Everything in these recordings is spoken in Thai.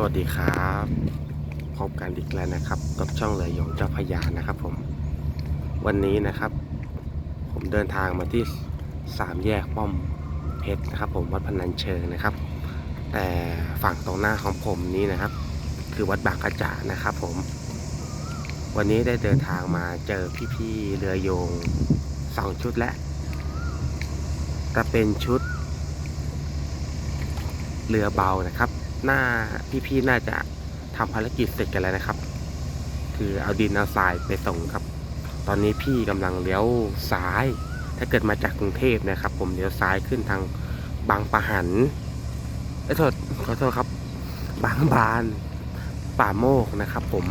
สวัสดีครับพบกันอีกแล้วนะครับกับช่องเรือยงเจ้าพยานะครับ ผมวันนี้นะครับ ผมเดินทางมาที่สามแยกป้อมเพชรนะครับ ผมวัดพนัญเชิงนะครับ แต่ฝั่งตรงหน้าของผมนี้นะครับ คือวัดบางกระจานะครับ ผม วันนี้ได้เดินทางมาเจอพี่ๆเรือโยงสองชุดแล้วจะเป็นชุด เรือเบานะครับ หน้าพี่ๆน่าจะทำภารกิจเสร็จกันแล้วนะครับ คือเอาดินเอาทรายไปส่งครับ ตอนนี้พี่กำลังเลี้ยวซ้าย ถ้าเกิดมาจากกรุงเทพนะครับ ผมเลี้ยวซ้ายขึ้นทางบางปะหันเอ้ยโทษขอโทษครับ บางบาน ป่าโมกนะครับ ผม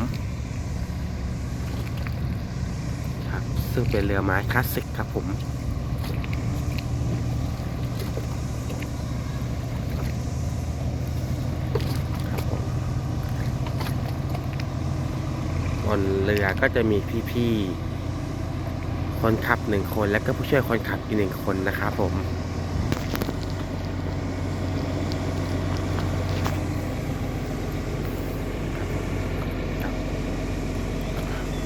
ครับซึ่งเป็นเรือไม้คลาสสิกครับผม ครับผม บนเรือก็จะมีพี่ๆ คนขับหนึ่งคน และก็ผู้ช่วยคนขับอีกหนึ่งคนนะครับผม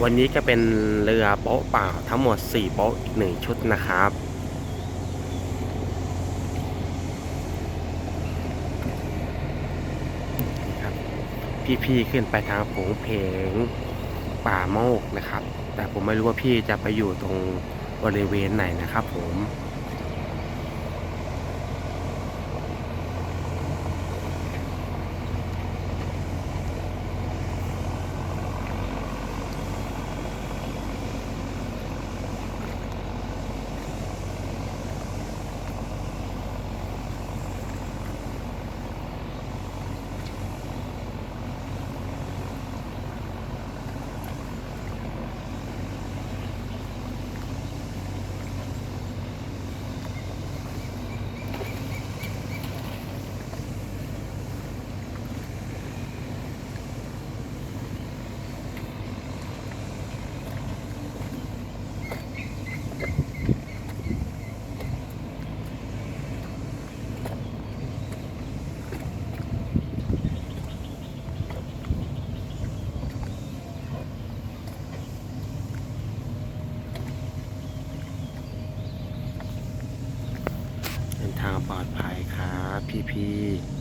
วันนี้ก็เป็นเรือโป๊ะเปล่าทั้งหมด 4 โป๊ะอีกหนึ่งชุดนะครับ พี่ๆขึ้นไปทางผงเพง ป่าโมกนะครับ แต่ผมไม่รู้ว่าพี่จะไปอยู่ตรงบริเวณไหนนะครับผม ทางปลอดภัยครับพี่ๆ